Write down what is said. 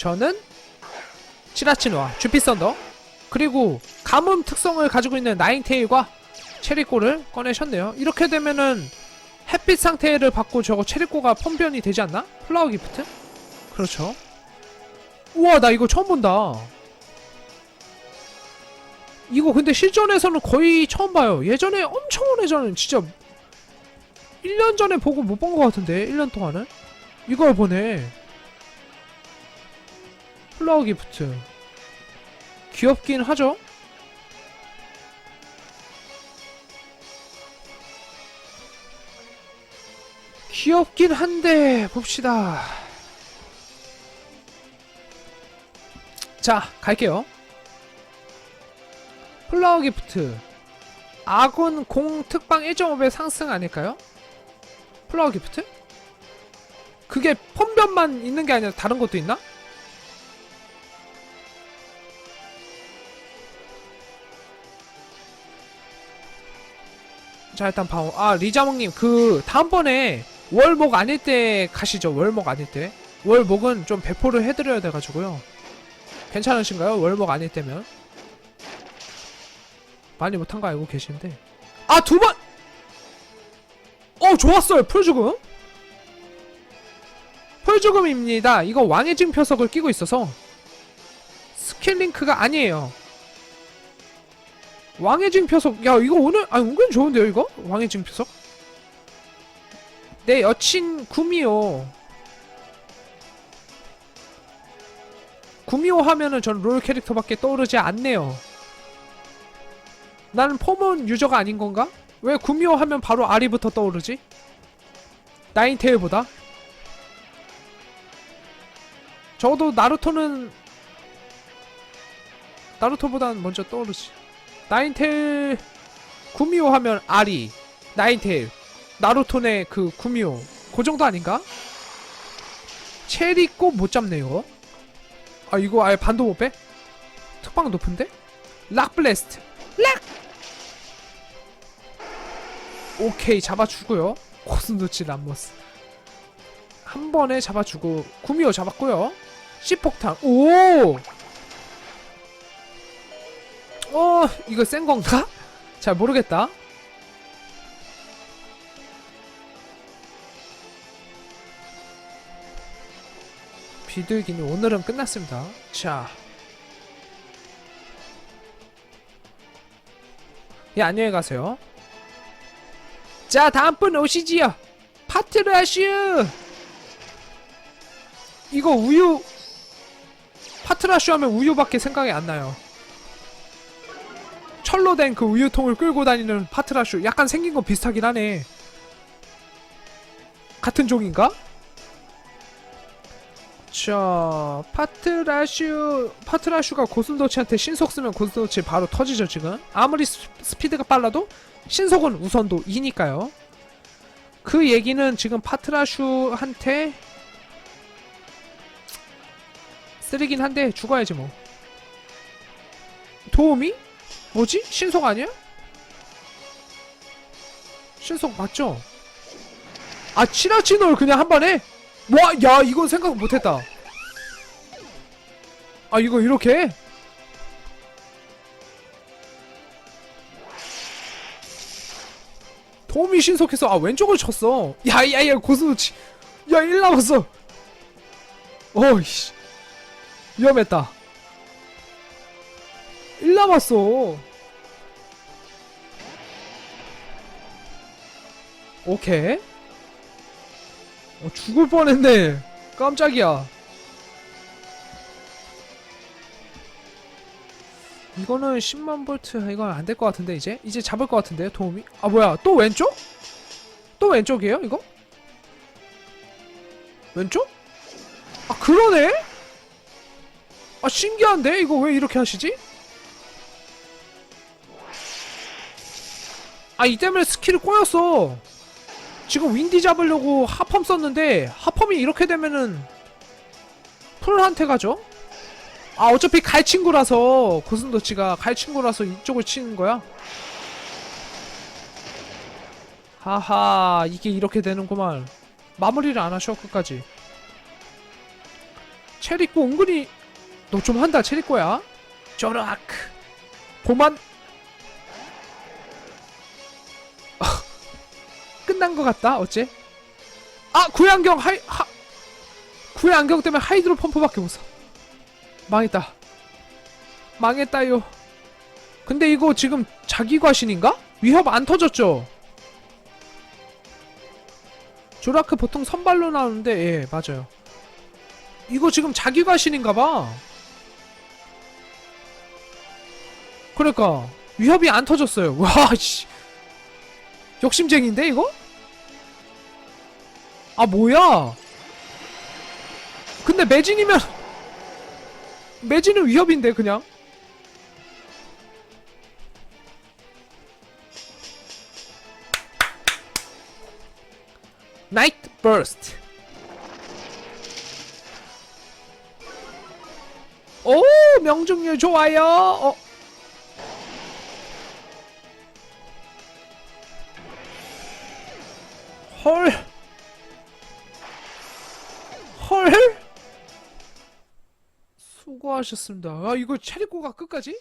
저는 치라치노와 주피썬더 그리고 가뭄 특성을 가지고 있는 나인테일과 체리꼬를 꺼내셨네요. 이렇게 되면은 햇빛 상태를 받고 저거 체리꼬가 펌변이 되지 않나? 플라워 기프트? 그렇죠. 우와 나 이거 처음 본다. 이거 근데 실전에서는 거의 처음 봐요. 예전에 엄청 오래전에 진짜 1년 전에 보고 못 본 것 같은데 1년 동안은 이걸 보네. 플라워 기프트. 귀엽긴 하죠? 귀엽긴 한데 봅시다. 자, 갈게요. 플라워 기프트. 아군 공 특방 1.5배 상승 아닐까요? 플라워 기프트? 그게 폰변만 있는 게 아니라 다른 것도 있나? 자 일단 바오 아 리자몽님 그 다음번에 월목 아닐 때 가시죠. 월목 아닐 때. 월목은 좀 배포를 해드려야 돼가지고요. 괜찮으신가요? 월목 아닐 때면? 많이 못한 거 알고 계신데. 아 두번! 어 좋았어요. 풀죽음. 풀죽음입니다. 이거 왕의 증 표석을 끼고 있어서 스킬링크가 아니에요 왕의 증표석. 야 이거 오늘 아 은근 좋은데요 이거? 왕의 증표석? 내 여친 구미호. 구미호 하면은 전 롤 캐릭터밖에 떠오르지 않네요. 나는 포몬 유저가 아닌 건가? 왜 구미호 하면 바로 아리부터 떠오르지? 나인테일보다? 적어도 나루토는 나루토보단 먼저 떠오르지 나인테일 구미호 하면 아리 나인테일 나루토네 그 구미호 그 정도 아닌가? 체리 꼭못 잡네요 아 이거 아예 반도 못 빼? 특방 높은데? 락블레스트 락! 오케이 잡아주고요 고슴도치 람머스 한 번에 잡아주고 구미호 잡았고요 씨폭탄 오! 어 이거 센 건가? 잘 모르겠다. 비둘기는 오늘은 끝났습니다. 자. 예, 안녕히 가세요. 자, 다음 분 오시지요. 파트라슈! 이거 우유, 파트라슈 하면 우유밖에 생각이 안 나요. 철로 된 그 우유통을 끌고 다니는 파트라슈. 약간 생긴 건 비슷하긴 하네. 같은 종인가? 자 파트라슈 파트라슈가 고슴도치한테 신속 쓰면 고슴도치 바로 터지죠 지금. 아무리 스, 스피드가 빨라도 신속은 우선도 2니까요. 그 얘기는 지금 파트라슈한테 쓰레긴 한데 죽어야지 뭐. 도움이? 뭐지? 신속 아니야? 신속 맞죠? 아 치라치노를 그냥 한 번에? 와, 야 이건 생각 못했다. 아 이거 이렇게? 도움이 신속해서 아 왼쪽을 쳤어. 야야야 고수 치. 야 1 남았어. 어이씨 위험했다. 1 남았어. 오케이. 어, 죽을 뻔했네. 깜짝이야. 이거는 10만 볼트 이건 안 될 것 같은데 이제 이제 잡을 것 같은데 도움이 아 뭐야 또 왼쪽? 또 왼쪽이에요 이거? 왼쪽? 아 그러네? 아 신기한데 이거 왜 이렇게 하시지? 아, 이 때문에 스킬을 꼬였어. 지금 윈디 잡으려고 하펌 썼는데, 하펌이 이렇게 되면은, 풀한테 가죠? 아, 어차피 갈 친구라서, 고슴도치가 갈 친구라서 이쪽을 치는 거야? 하하, 이게 이렇게 되는구만. 마무리를 안 하셔, 끝까지. 체리꼬 은근히 너 좀 한다 체리꼬야 쪼락 고만 끝난 것 같다 어째? 아 구의 안경 하이 하 구의 안경 때문에 하이드로 펌프밖에 못써. 망했다. 망했다요. 근데 이거 지금 자기 과신인가? 위협 안 터졌죠? 조라크 보통 선발로 나오는데 예 맞아요. 이거 지금 자기 과신인가봐. 그러니까 위협이 안 터졌어요. 와 씨. 욕심쟁인데 이거? 아 뭐야? 근데 매진이면 매진은 위협인데 그냥? 나이트 버스트 오 명중률 좋아요. 어. 헐헐 수고하셨습니다 아 이거 체리코가 끝까지?